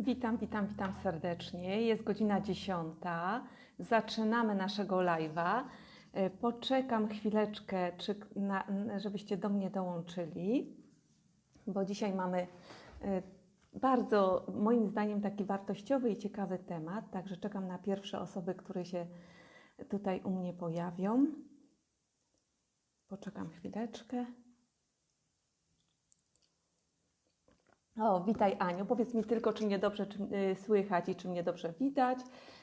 Witam, witam, witam serdecznie. Jest godzina 10. Zaczynamy naszego live'a. E, Poczekam chwileczkę, czy, na, żebyście do mnie dołączyli, bo dzisiaj mamy e, bardzo, moim zdaniem, taki wartościowy i ciekawy temat. Także czekam na pierwsze osoby, które się tutaj u mnie pojawią. Poczekam chwileczkę. O, witaj Aniu. Powiedz mi tylko, czy mnie dobrze czy, y, słychać i czy mnie dobrze widać,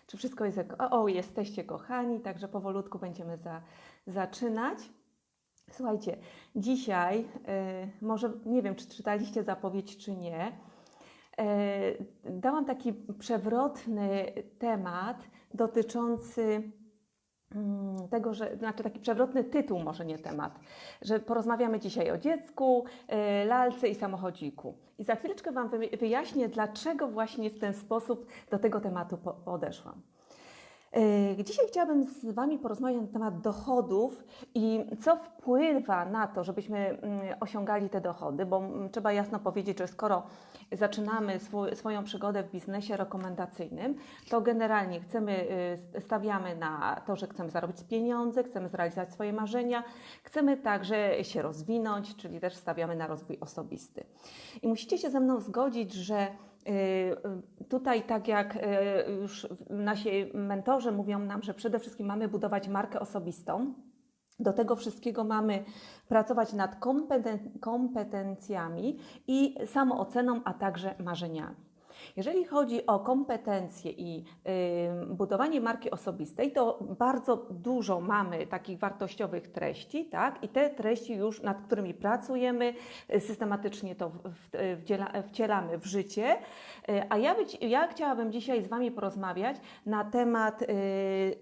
czy wszystko jest... jak- O, jesteście kochani, także powolutku będziemy za, zaczynać. Słuchajcie, dzisiaj, y, może nie wiem, czy czytaliście zapowiedź, czy nie, y, dałam taki przewrotny temat dotyczący tego, że, znaczy taki przewrotny tytuł, może nie temat, że porozmawiamy dzisiaj o dziecku, y, lalce i samochodziku. I za chwileczkę Wam wy- wyjaśnię, dlaczego właśnie w ten sposób do tego tematu po- podeszłam. Y, Dzisiaj chciałabym z Wami porozmawiać na temat dochodów i co wpływa na to, żebyśmy mm, osiągali te dochody, bo mm, trzeba jasno powiedzieć, że skoro zaczynamy swój, swoją przygodę w biznesie rekomendacyjnym, to generalnie chcemy, y, stawiamy na to, że chcemy zarobić pieniądze, chcemy zrealizować swoje marzenia, chcemy także się rozwinąć, czyli też stawiamy na rozwój osobisty. I musicie się ze mną zgodzić, że y, tutaj, tak jak y, już nasi mentorzy mówią nam, że przede wszystkim mamy budować markę osobistą. Do tego wszystkiego mamy pracować nad kompeten- kompetencjami i samooceną, a także marzeniami. Jeżeli chodzi o kompetencje i y, budowanie marki osobistej, to bardzo dużo mamy takich wartościowych treści, tak? I te treści już, nad którymi pracujemy, y, systematycznie to wcielamy w życie. Y, a ja, być, ja chciałabym dzisiaj z Wami porozmawiać na temat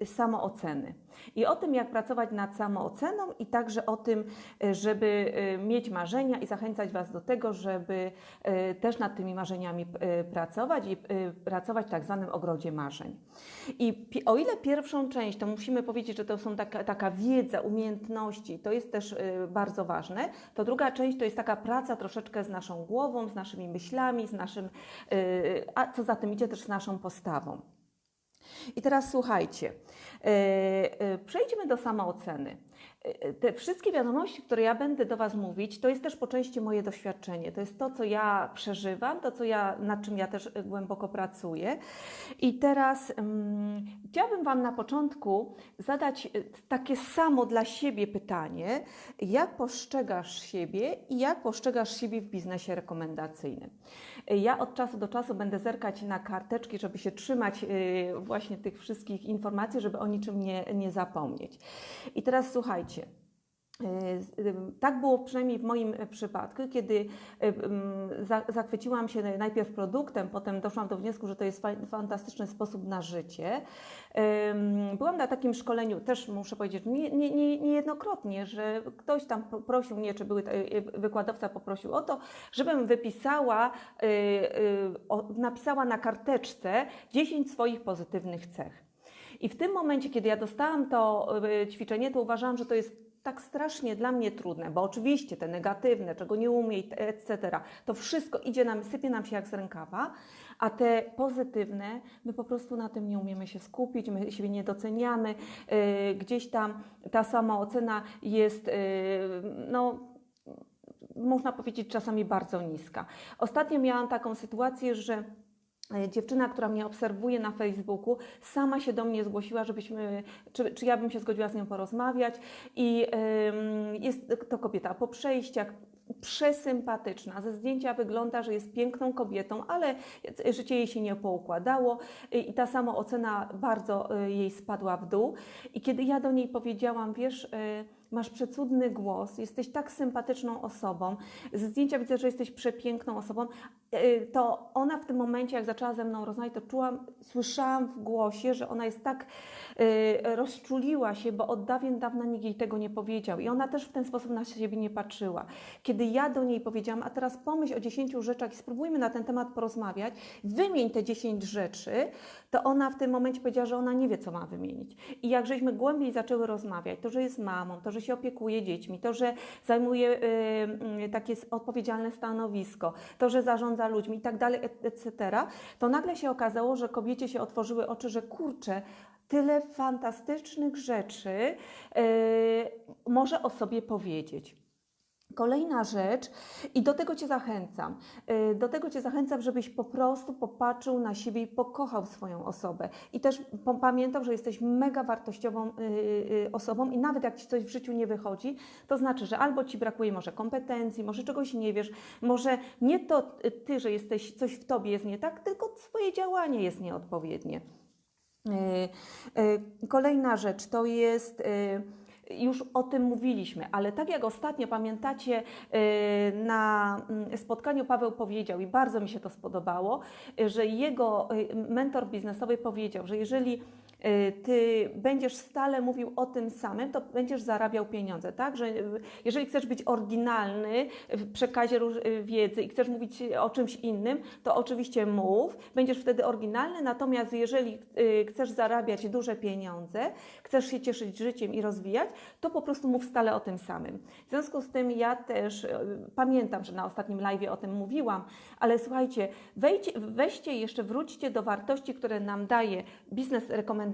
samooceny. I o tym, jak pracować nad samooceną, i także o tym, y, żeby y, mieć marzenia i zachęcać Was do tego, żeby y, też nad tymi marzeniami pracować i pracować w tak zwanym ogrodzie marzeń. I o ile pierwszą część, to musimy powiedzieć, że to są taka, taka wiedza, umiejętności, to jest też bardzo ważne, to druga część to jest taka praca troszeczkę z naszą głową, z naszymi myślami, z naszym, a co za tym idzie też z naszą postawą. I teraz słuchajcie, e, e, przejdźmy do samooceny. E, Te wszystkie wiadomości, które ja będę do Was mówić, to jest też po części moje doświadczenie. To jest to, co ja przeżywam, to, co ja, nad czym ja też e, głęboko pracuję. I teraz mm, chciałabym Wam na początku zadać e, takie samo dla siebie pytanie, jak postrzegasz siebie i jak postrzegasz siebie w biznesie rekomendacyjnym. Ja od czasu do czasu będę zerkać na karteczki, żeby się trzymać właśnie tych wszystkich informacji, żeby o niczym nie, nie zapomnieć. I teraz słuchajcie. Y, Tak było przynajmniej w moim e, przypadku, kiedy za- zachwyciłam się najpierw produktem, potem doszłam do wniosku, że to jest fa- fantastyczny sposób na życie. Byłam na takim szkoleniu, też muszę powiedzieć, nie- nie- nie- niejednokrotnie, że ktoś tam poprosił mnie, czy były, wykładowca poprosił o to, żebym wypisała, napisała na karteczce 10 swoich pozytywnych cech. I w tym momencie, kiedy ja dostałam to y, ćwiczenie, to uważałam, że to jest tak strasznie dla mnie trudne, bo oczywiście te negatywne, czego nie umie, etc., to wszystko idzie nam, sypie nam się jak z rękawa, a te pozytywne, my po prostu na tym nie umiemy się skupić, my siebie nie doceniamy, y, gdzieś tam ta samoocena jest, y, no, można powiedzieć, czasami bardzo niska. Ostatnio miałam taką sytuację, że dziewczyna, która mnie obserwuje na Facebooku, sama się do mnie zgłosiła, żebyśmy, czy, czy ja bym się zgodziła z nią porozmawiać. I jest to kobieta po przejściach, przesympatyczna. Ze zdjęcia wygląda, że jest piękną kobietą, ale życie jej się nie poukładało i ta samoocena bardzo y, jej spadła w dół. I kiedy ja do niej powiedziałam, wiesz, y, masz przecudny głos, jesteś tak sympatyczną osobą, ze zdjęcia widzę, że jesteś przepiękną osobą, to ona w tym momencie, jak zaczęła ze mną rozmawiać, to czułam, słyszałam w głosie, że ona jest tak y, rozczuliła się, bo od dawien dawna nikt jej tego nie powiedział i ona też w ten sposób na siebie nie patrzyła. Kiedy ja do niej powiedziałam, a teraz pomyśl o 10 rzeczach i spróbujmy na ten temat porozmawiać, wymień te 10 rzeczy, to ona w tym momencie powiedziała, że ona nie wie, co ma wymienić. I jak żeśmy głębiej zaczęły rozmawiać, to, że jest mamą, to, że się opiekuje dziećmi, to, że zajmuje y, y, takie odpowiedzialne stanowisko, to, że zarządza za ludźmi i tak dalej, et- etc., to nagle się okazało, że kobiecie się otworzyły oczy, że kurczę, tyle fantastycznych rzeczy yy, może o sobie powiedzieć. Kolejna rzecz, i do tego Cię zachęcam, yy, do tego Cię zachęcam, żebyś po prostu popatrzył na siebie i pokochał swoją osobę. I też pamiętał, że jesteś mega wartościową yy, yy, osobą i nawet jak Ci coś w życiu nie wychodzi, to znaczy, że albo Ci brakuje może kompetencji, może czegoś nie wiesz, może nie to y, Ty, że jesteś, coś w Tobie jest nie tak, tylko Twoje działanie jest nieodpowiednie. Kolejna rzecz to jest. Już o tym mówiliśmy, ale tak jak ostatnio pamiętacie, yy, na mm, spotkaniu Paweł powiedział, i bardzo mi się to spodobało, yy, że jego yy, mentor biznesowy powiedział, że jeżeli ty będziesz stale mówił o tym samym, to będziesz zarabiał pieniądze, tak? Że yy, jeżeli chcesz być oryginalny w przekazie yy, wiedzy i chcesz mówić o czymś innym, to oczywiście mów, będziesz wtedy oryginalny, natomiast jeżeli y, chcesz zarabiać duże pieniądze, chcesz się cieszyć życiem i rozwijać, to po prostu mów stale o tym samym. W związku z tym ja też y, pamiętam, że na ostatnim live o tym mówiłam, ale słuchajcie, wejdźcie, weźcie jeszcze, wróćcie do wartości, które nam daje biznes rekomendacyjny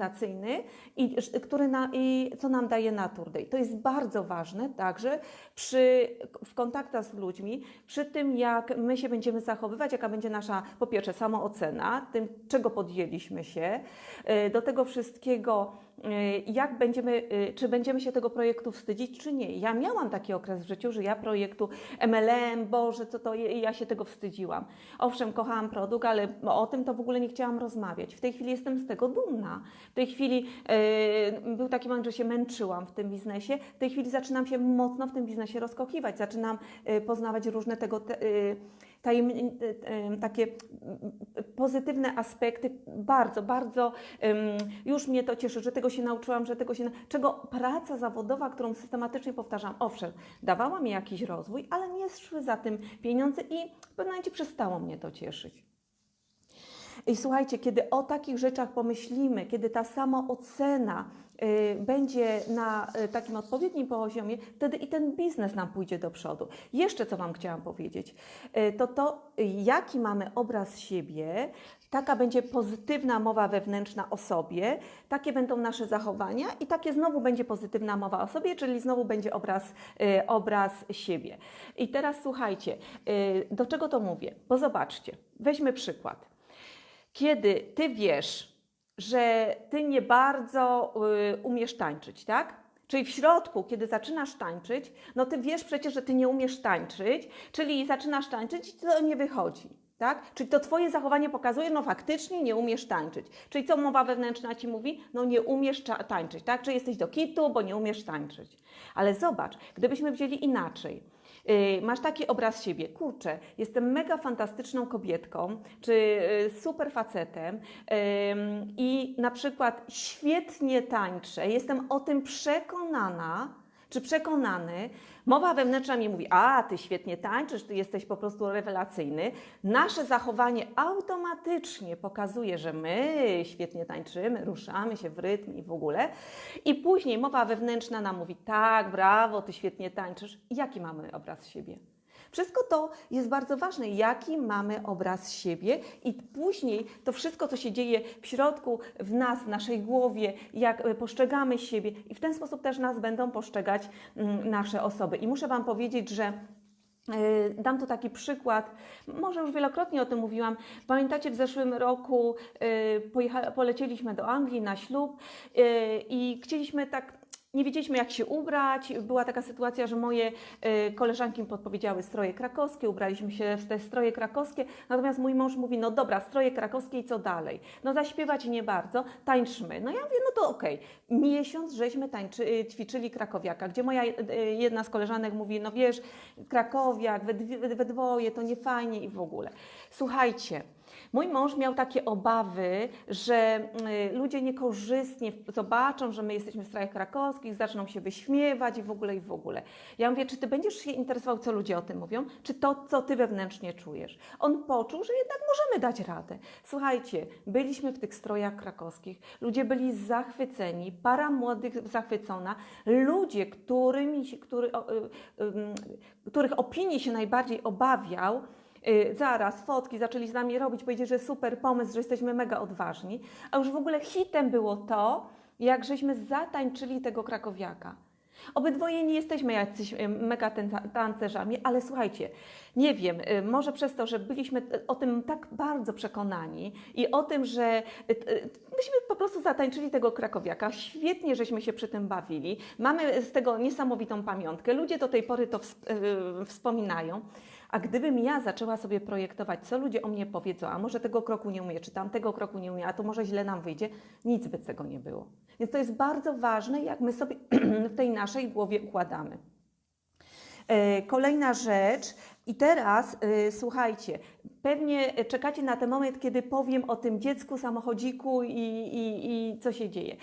i, który na, i co nam daje Naturday. To jest bardzo ważne także przy, w kontaktach z ludźmi, przy tym jak my się będziemy zachowywać, jaka będzie nasza po pierwsze samoocena, tym czego podjęliśmy się, y, do tego wszystkiego, jak będziemy, y, czy będziemy się tego projektu wstydzić, czy nie. Ja miałam taki okres w życiu, że ja projektu MLM, Boże, co to, ja się tego wstydziłam. Owszem, kochałam produkt, ale o tym to w ogóle nie chciałam rozmawiać. W tej chwili jestem z tego dumna. W tej chwili y, był taki moment, że się męczyłam w tym biznesie. W tej chwili zaczynam się mocno w tym biznesie rozkochiwać. Zaczynam y, poznawać różne tego te, y, tajem, y, y, takie y, pozytywne aspekty. Bardzo, bardzo już mnie to cieszy, że tego się nauczyłam, że tego się, czego praca zawodowa, którą systematycznie powtarzam, owszem, dawała mi jakiś rozwój, ale nie szły za tym pieniądze i w pewnym momencie przestało mnie to cieszyć. I słuchajcie, kiedy o takich rzeczach pomyślimy, kiedy ta samoocena y, będzie na y, takim odpowiednim poziomie, wtedy i ten biznes nam pójdzie do przodu. Jeszcze co Wam chciałam powiedzieć, y, to to, y, jaki mamy obraz siebie, taka będzie pozytywna mowa wewnętrzna o sobie, takie będą nasze zachowania i takie znowu będzie pozytywna mowa o sobie, czyli znowu będzie obraz, y, obraz siebie. I teraz słuchajcie, y, do czego to mówię? Bo zobaczcie, weźmy przykład kiedy ty wiesz, że ty nie bardzo y, umiesz tańczyć, tak? Czyli w środku, kiedy zaczynasz tańczyć, no ty wiesz przecież, że ty nie umiesz tańczyć, czyli zaczynasz tańczyć i to nie wychodzi. Tak? Czyli to Twoje zachowanie pokazuje, no faktycznie nie umiesz tańczyć. Czyli co mowa wewnętrzna Ci mówi? No nie umiesz tańczyć, tak? Czy jesteś do kitu, bo nie umiesz tańczyć. Ale zobacz, gdybyśmy wzięli inaczej. Yy, masz taki obraz siebie, kurczę, jestem mega fantastyczną kobietką, czy yy, super facetem i na przykład świetnie tańczę, jestem o tym przekonana, czy przekonany, mowa wewnętrzna mi mówi, a ty świetnie tańczysz, ty jesteś po prostu rewelacyjny. Nasze zachowanie automatycznie pokazuje, że my świetnie tańczymy, ruszamy się w rytm i w ogóle. I później mowa wewnętrzna nam mówi, tak, brawo, ty świetnie tańczysz. Jaki mamy obraz siebie? Wszystko to jest bardzo ważne, jaki mamy obraz siebie, i później to wszystko, co się dzieje w środku, w nas, w naszej głowie, jak e, postrzegamy siebie, i w ten sposób też nas będą postrzegać mm, nasze osoby. I muszę Wam powiedzieć, że Yy, Dam tu taki przykład, może już wielokrotnie o tym mówiłam. Pamiętacie, w zeszłym roku pojecha- polecieliśmy do Anglii na ślub i chcieliśmy tak, nie wiedzieliśmy jak się ubrać. Była taka sytuacja, że moje yy, koleżanki podpowiedziały stroje krakowskie, ubraliśmy się w te stroje krakowskie, natomiast mój mąż mówi, no dobra, stroje krakowskie i co dalej? No zaśpiewać nie bardzo, tańczmy. No ja mówię, no to okej. Miesiąc żeśmy tańczy, yy, ćwiczyli krakowiaka, gdzie moja yy, jedna z koleżanek mówi, no wiesz, krakowiak, we, we dwoje, to nie fajnie i w ogóle. Słuchajcie, mój mąż miał takie obawy, że y, ludzie niekorzystnie zobaczą, że my jesteśmy w strajach krakowskich, zaczną się wyśmiewać i w ogóle, i w ogóle. Ja mówię, czy ty będziesz się interesował, co ludzie o tym mówią, czy to, co ty wewnętrznie czujesz? On poczuł, że jednak możemy dać radę. Słuchajcie, byliśmy w tych strojach krakowskich, ludzie byli zachwyceni, para młodych zachwycona, ludzie, którymi który, y, ym, których opinii się najbardziej obawiał, Y, zaraz, fotki zaczęli z nami robić, powiedzieli, że super pomysł, że jesteśmy mega odważni. A już w ogóle hitem było to, jak żeśmy zatańczyli tego krakowiaka. Obydwoje nie jesteśmy jacyś y, mega tancerzami, ale słuchajcie, nie wiem, y, może przez to, że byliśmy y, o tym tak bardzo przekonani i o tym, że y, y, myśmy po prostu zatańczyli tego krakowiaka, świetnie żeśmy się przy tym bawili, mamy z tego niesamowitą pamiątkę, ludzie do tej pory to ws- y, wspominają. A gdybym ja zaczęła sobie projektować, co ludzie o mnie powiedzą, a może tego kroku nie umie, czy tamtego kroku nie umie, a to może źle nam wyjdzie, nic by z tego nie było. Więc to jest bardzo ważne, jak my sobie w tej naszej głowie układamy. E, Kolejna rzecz, i teraz e, słuchajcie, pewnie czekacie na ten moment, kiedy powiem o tym dziecku, samochodziku i, i, i co się dzieje.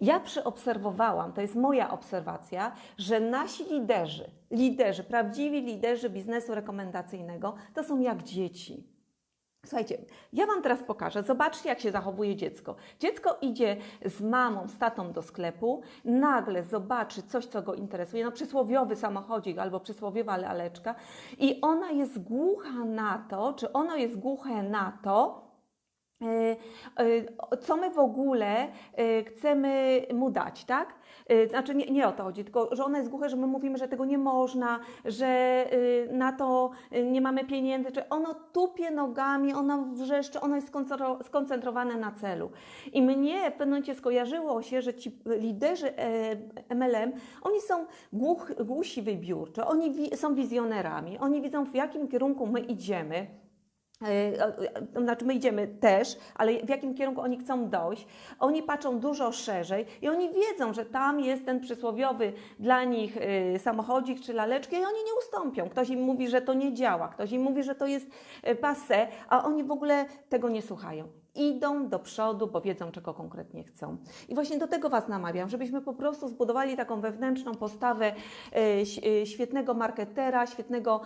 Ja przeobserwowałam, to jest moja obserwacja, że nasi liderzy, liderzy, prawdziwi liderzy biznesu rekomendacyjnego, to są jak dzieci. Słuchajcie, ja Wam teraz pokażę. Zobaczcie, jak się zachowuje dziecko. Dziecko idzie z mamą, z tatą do sklepu, nagle zobaczy coś, co go interesuje, no przysłowiowy samochodzik albo przysłowiowa laleczka i ona jest głucha na to, czy ono jest głuche na to, co my w ogóle y, chcemy mu dać, tak? Znaczy nie, nie o to chodzi, tylko że ona jest głuche, że my mówimy, że tego nie można, że na to nie mamy pieniędzy, czy ono tupie nogami, ono wrzeszczy, ono jest skoncentro- skoncentrowane na celu. I mnie w pewnym momencie skojarzyło się, że ci liderzy e, MLM, oni są głuch, głusi wybiórczo, oni wi- są wizjonerami, oni widzą w jakim kierunku my idziemy. E, Znaczy, my idziemy też, ale w jakim kierunku oni chcą dojść. Oni patrzą dużo szerzej i oni wiedzą, że tam jest ten przysłowiowy dla nich e, samochodzik czy laleczka i oni nie ustąpią. Ktoś im mówi, że to nie działa, ktoś im mówi, że to jest e, passe, a oni w ogóle tego nie słuchają. Idą do przodu, bo wiedzą, czego konkretnie chcą. I właśnie do tego Was namawiam, żebyśmy po prostu zbudowali taką wewnętrzną postawę e, e, świetnego marketera, świetnego,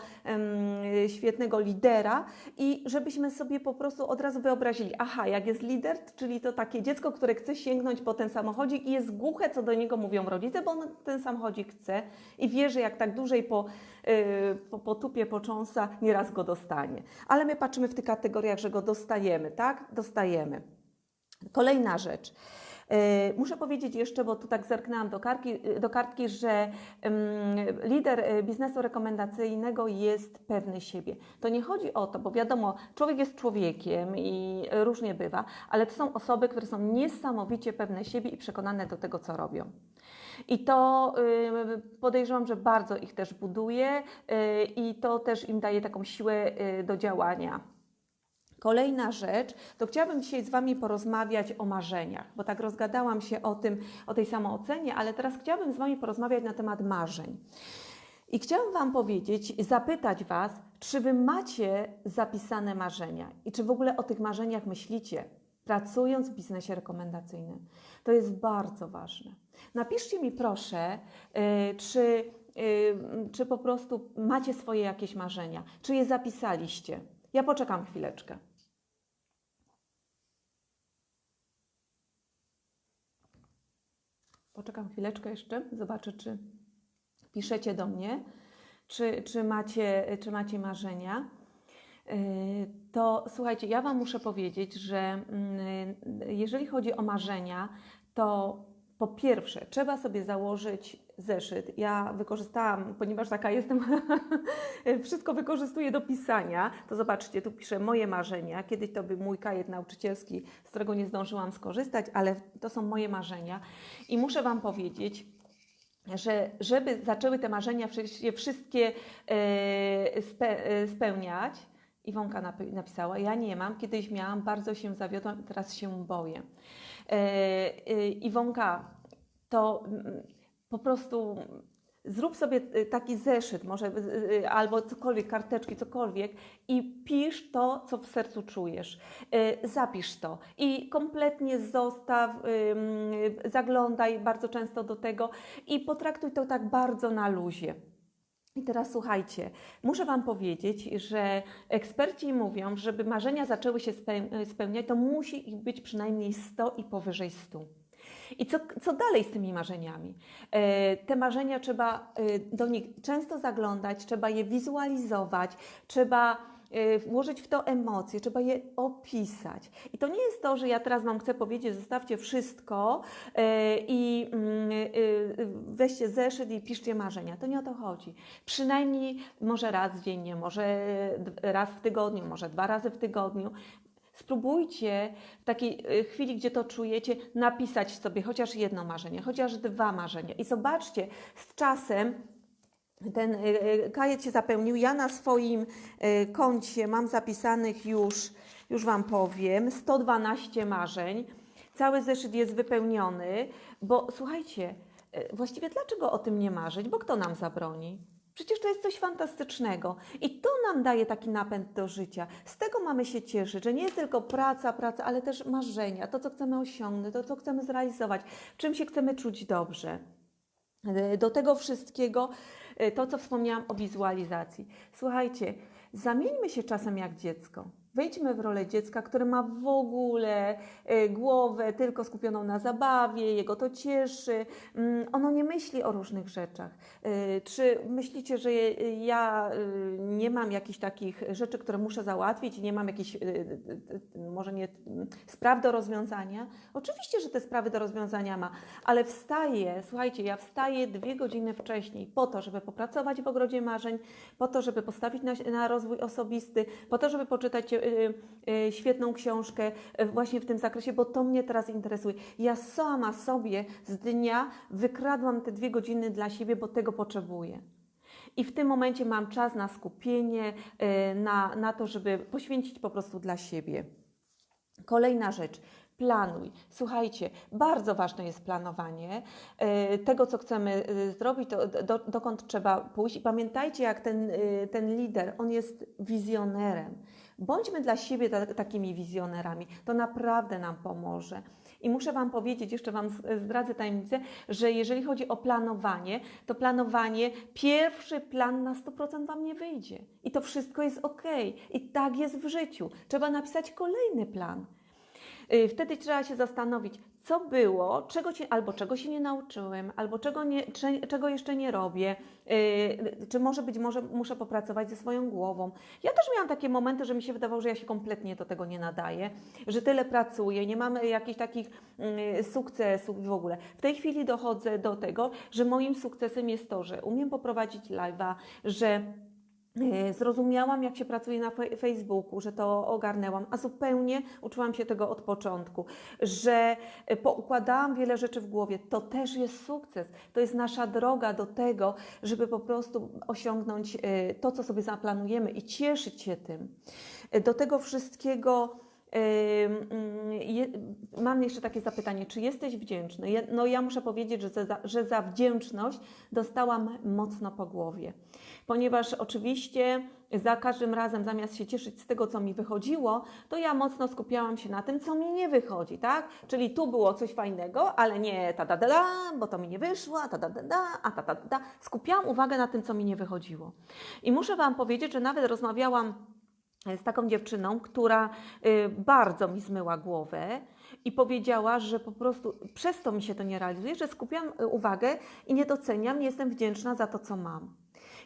świetnego lidera i żebyśmy sobie po prostu od razu wyobrazili, aha, jak jest lider, czyli to takie dziecko, które chce sięgnąć po ten samochodzik i jest głuche, co do niego mówią rodzice, bo on ten samochodzik chce i wie, że jak tak dłużej po, po, po tupie począsa, nieraz go dostanie. Ale my patrzymy w tych kategoriach, że go dostajemy, tak? Dostajemy. Kolejna rzecz. E, Muszę powiedzieć jeszcze, bo tu tak zerknęłam do, kartki, do kartki, że lider e, biznesu rekomendacyjnego jest pewny siebie. To nie chodzi o to, bo wiadomo, człowiek jest człowiekiem i różnie bywa, ale to są osoby, które są niesamowicie pewne siebie i przekonane do tego, co robią. I to y, podejrzewam, że bardzo ich też buduje y, i to też im daje taką siłę y, do działania. Kolejna rzecz, to chciałabym dzisiaj z Wami porozmawiać o marzeniach, bo tak rozgadałam się o tym, o tej samoocenie, ale teraz chciałabym z Wami porozmawiać na temat marzeń. I chciałam Wam powiedzieć, zapytać Was, czy Wy macie zapisane marzenia i czy w ogóle o tych marzeniach myślicie, pracując w biznesie rekomendacyjnym. To jest bardzo ważne. Napiszcie mi proszę, y, czy, y, czy po prostu macie swoje jakieś marzenia, czy je zapisaliście. Ja poczekam chwileczkę. Poczekam chwileczkę jeszcze, zobaczę, czy piszecie do mnie, czy, czy, macie, czy macie marzenia. Yy, To słuchajcie, ja Wam muszę powiedzieć, że mm, jeżeli chodzi o marzenia, to po pierwsze trzeba sobie założyć zeszyt. Ja wykorzystałam, ponieważ taka jestem, wszystko wykorzystuję do pisania, to zobaczcie, tu piszę moje marzenia. Kiedyś to był mój kajet nauczycielski, z którego nie zdążyłam skorzystać, ale to są moje marzenia. I muszę Wam powiedzieć, że żeby zaczęły te marzenia się wszystkie e, spe, e, spełniać, Iwonka napi- napisała, ja nie mam, kiedyś miałam, bardzo się zawiodłam, teraz się boję. E, Iwonka, to po prostu zrób sobie y, taki zeszyt, może y, y, albo cokolwiek, karteczki, cokolwiek i pisz to, co w sercu czujesz. Zapisz to i kompletnie zostaw, zaglądaj bardzo często do tego i potraktuj to tak bardzo na luzie. I teraz słuchajcie, muszę Wam powiedzieć, że eksperci mówią, żeby marzenia zaczęły się speł- spełniać, to musi ich być przynajmniej 100 i powyżej 100. I co, co dalej z tymi marzeniami? E, Te marzenia trzeba e, do nich często zaglądać, trzeba je wizualizować, trzeba y, włożyć w to emocje, trzeba je opisać. I to nie jest to, że ja teraz Wam chcę powiedzieć, zostawcie wszystko i mm, weźcie zeszyt i piszcie marzenia. To nie o to chodzi. Przynajmniej może raz dziennie, może raz w tygodniu, może dwa razy w tygodniu. Spróbujcie w takiej y, chwili, gdzie to czujecie, napisać sobie chociaż jedno marzenie, chociaż dwa marzenia. I zobaczcie, z czasem ten y, y, kajet się zapełnił. Ja na swoim koncie mam zapisanych już, już Wam powiem, 112 marzeń. Cały zeszyt jest wypełniony, bo słuchajcie, właściwie dlaczego o tym nie marzyć? Bo kto nam zabroni? Przecież to jest coś fantastycznego i to nam daje taki napęd do życia. Z tego mamy się cieszyć, że nie jest tylko praca, praca, ale też marzenia, to co chcemy osiągnąć, to co chcemy zrealizować, czym się chcemy czuć dobrze. E, Do tego wszystkiego e, to, co wspomniałam o wizualizacji. Słuchajcie, zamieńmy się czasem jak dziecko. Wejdźmy w rolę dziecka, które ma w ogóle e, głowę tylko skupioną na zabawie, jego to cieszy. Mm, Ono nie myśli o różnych rzeczach. E, Czy myślicie, że ja e, nie mam jakichś takich rzeczy, które muszę załatwić nie mam jakichś, może nie, mm, spraw do rozwiązania? Oczywiście, że te sprawy do rozwiązania ma, ale wstaję, słuchajcie, ja wstaję dwie godziny wcześniej po to, żeby popracować w ogrodzie marzeń, po to, żeby postawić na, na rozwój osobisty, po to, żeby poczytać świetną książkę y, właśnie w tym zakresie, bo to mnie teraz interesuje. Ja sama sobie z dnia wykradłam te dwie godziny dla siebie, bo tego potrzebuję. I w tym momencie mam czas na skupienie, y, na, na to, żeby poświęcić po prostu dla siebie. Kolejna rzecz. Planuj. Słuchajcie, bardzo ważne jest planowanie e, tego, co chcemy e, zrobić, to, do, dokąd trzeba pójść. I pamiętajcie, jak ten, e, ten lider, on jest wizjonerem. Bądźmy dla siebie ta, takimi wizjonerami. To naprawdę nam pomoże. I muszę Wam powiedzieć, jeszcze Wam zdradzę tajemnicę, że jeżeli chodzi o planowanie, to planowanie, pierwszy plan na 100% Wam nie wyjdzie. I to wszystko jest ok. I tak jest w życiu. Trzeba napisać kolejny plan. Y, Wtedy trzeba się zastanowić, co było, czego się, albo czego się nie nauczyłem, albo czego, nie, cze- czego jeszcze nie robię, y, czy może być może muszę popracować ze swoją głową. Ja też miałam takie momenty, że mi się wydawało, że ja się kompletnie do tego nie nadaję, że tyle pracuję, nie mamy jakichś takich y, sukcesów w ogóle. W tej chwili dochodzę do tego, że moim sukcesem jest to, że umiem poprowadzić live'a, że Zrozumiałam, jak się pracuje na Facebooku, że to ogarnęłam, a zupełnie uczyłam się tego od początku, że e, poukładałam wiele rzeczy w głowie. To też jest sukces. To jest nasza droga do tego, żeby po prostu osiągnąć e, to, co sobie zaplanujemy i cieszyć się tym. Do tego wszystkiego. Mm, Mam jeszcze takie zapytanie, czy jesteś wdzięczny? No ja muszę powiedzieć, że za, że za wdzięczność dostałam mocno po głowie ponieważ oczywiście za każdym razem zamiast się cieszyć z tego, co mi wychodziło, to ja mocno skupiałam się na tym, co mi nie wychodzi, tak? Czyli tu było coś fajnego, ale nie ta da da da, bo to mi nie wyszło, ta da da da, a ta da da. Skupiałam uwagę na tym, co mi nie wychodziło. I muszę Wam powiedzieć, że nawet rozmawiałam z taką dziewczyną, która y, bardzo mi zmyła głowę i powiedziała, że po prostu przez to mi się to nie realizuje, że skupiam y, uwagę i nie doceniam, nie jestem wdzięczna za to, co mam.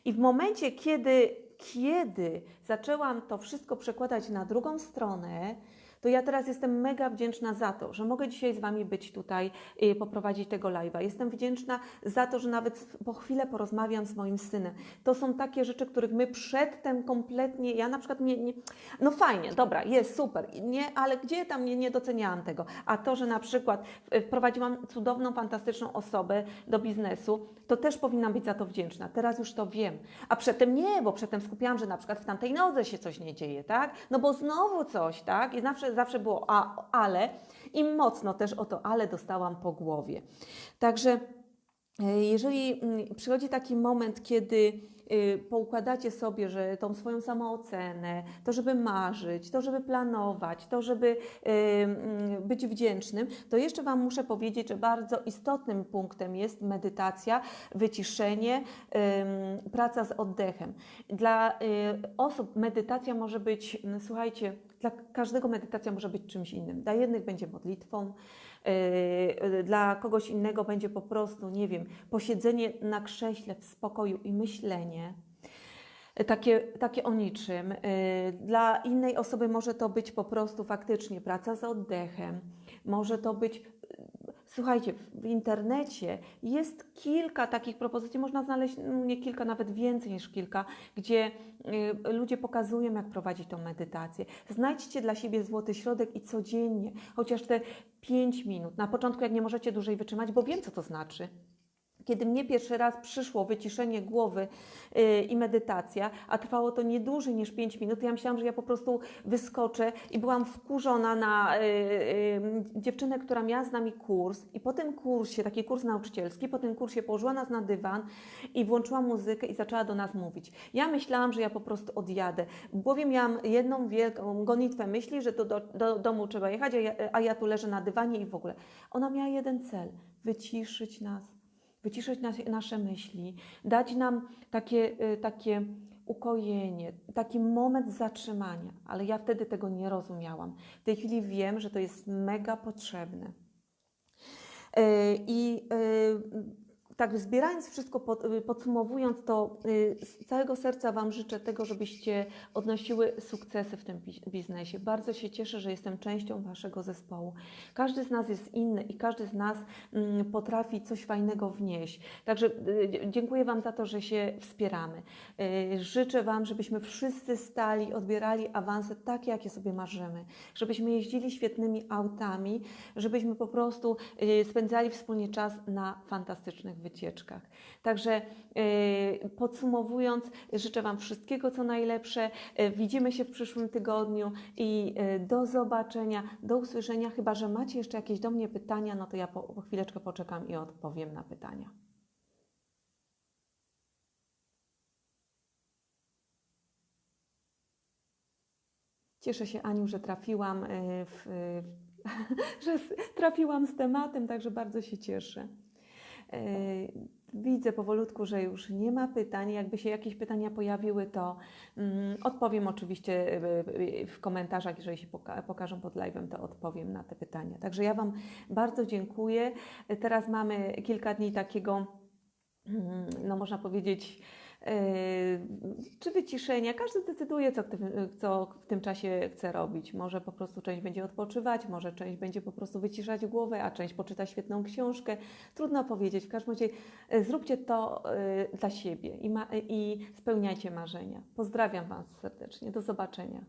I w momencie, kiedy, kiedy zaczęłam to wszystko przekładać na drugą stronę, to ja teraz jestem mega wdzięczna za to, że mogę dzisiaj z Wami być tutaj i poprowadzić tego live'a. Jestem wdzięczna za to, że nawet po chwilę porozmawiam z moim synem. To są takie rzeczy, których my przedtem kompletnie, ja na przykład nie, nie no fajnie, dobra, jest super, nie, ale gdzie tam nie, nie doceniałam tego. A to, że na przykład e, wprowadziłam cudowną, fantastyczną osobę do biznesu, to też powinnam być za to wdzięczna. Teraz już to wiem. A przedtem nie, bo przedtem skupiałam, że na przykład w tamtej nodze się coś nie dzieje, tak? No bo znowu coś, tak? I zawsze, zawsze było a, ale i mocno też o to ale dostałam po głowie. Także e, jeżeli mm, przychodzi taki moment, kiedy y, poukładacie sobie, że tą swoją samoocenę, to żeby marzyć, to żeby planować, to żeby y, mm, być wdzięcznym, to jeszcze Wam muszę powiedzieć, że bardzo istotnym punktem jest medytacja, wyciszenie, praca z oddechem. Dla osób medytacja może być, mm, słuchajcie, dla każdego medytacja może być czymś innym. Dla jednych będzie modlitwą, Yy, dla kogoś innego będzie po prostu, nie wiem, posiedzenie na krześle w spokoju i myślenie. Takie, takie o niczym. Y, Dla innej osoby może to być po prostu faktycznie praca z oddechem. Może to być. Słuchajcie, w internecie jest kilka takich propozycji, można znaleźć no, nie kilka, nawet więcej niż kilka, gdzie y, ludzie pokazują, jak prowadzić tą medytację. Znajdźcie dla siebie złoty środek i codziennie, chociaż te 5 minut. Na początku, jak nie możecie dłużej wytrzymać, bo wiem, co to znaczy. Kiedy mnie pierwszy raz przyszło wyciszenie głowy yy, i medytacja, a trwało to nie dłużej niż 5 minut, ja myślałam, że ja po prostu wyskoczę i byłam wkurzona na yy, yy, dziewczynę, która miała z nami kurs i po tym kursie, taki kurs nauczycielski, po tym kursie położyła nas na dywan i włączyła muzykę i zaczęła do nas mówić. Ja myślałam, że ja po prostu odjadę. W głowie miałam jedną wielką gonitwę myśli, że to do, do domu trzeba jechać, a ja, a ja tu leżę na dywanie i w ogóle. Ona miała jeden cel, wyciszyć nas wyciszyć nas, nasze myśli, dać nam takie, y, takie ukojenie, taki moment zatrzymania, ale ja wtedy tego nie rozumiałam. W tej chwili wiem, że to jest mega potrzebne. Y, I y, tak zbierając wszystko, y, podsumowując to, y, z całego serca Wam życzę tego, żebyście odnosiły sukcesy w tym bi- biznesie. Bardzo się cieszę, że jestem częścią Waszego zespołu. Każdy z nas jest inny i każdy z nas mm, potrafi coś fajnego wnieść. Także y, dziękuję Wam za to, że się wspieramy. Życzę Wam, żebyśmy wszyscy stali, odbierali awanse takie, jakie sobie marzymy. Żebyśmy jeździli świetnymi autami, żebyśmy po prostu spędzali wspólnie czas na fantastycznych wycieczkach. Także y, podsumowując, życzę Wam wszystkiego, co najlepsze. Y, Widzimy się w przyszłym tygodniu i y, do zobaczenia, do usłyszenia. Chyba, że macie jeszcze jakieś do mnie pytania, no to ja po, chwileczkę poczekam i odpowiem na pytania. Cieszę się, Aniu, że trafiłam w, że trafiłam z tematem, także bardzo się cieszę. Y, Widzę powolutku, że już nie ma pytań. Jakby się jakieś pytania pojawiły, to mm, odpowiem oczywiście y, y, w komentarzach, jeżeli się poka- pokażą pod live'em, to odpowiem na te pytania. Także ja Wam bardzo dziękuję. Teraz mamy kilka dni takiego, mm, no można powiedzieć, Yy, czy wyciszenia. Każdy decyduje, co w, tym, co w tym czasie chce robić. Może po prostu część będzie odpoczywać, może część będzie po prostu wyciszać głowę, a część poczyta świetną książkę. Trudno powiedzieć. W każdym razie yy, zróbcie to yy, dla siebie i, i spełniajcie marzenia. Pozdrawiam Was serdecznie. Do zobaczenia.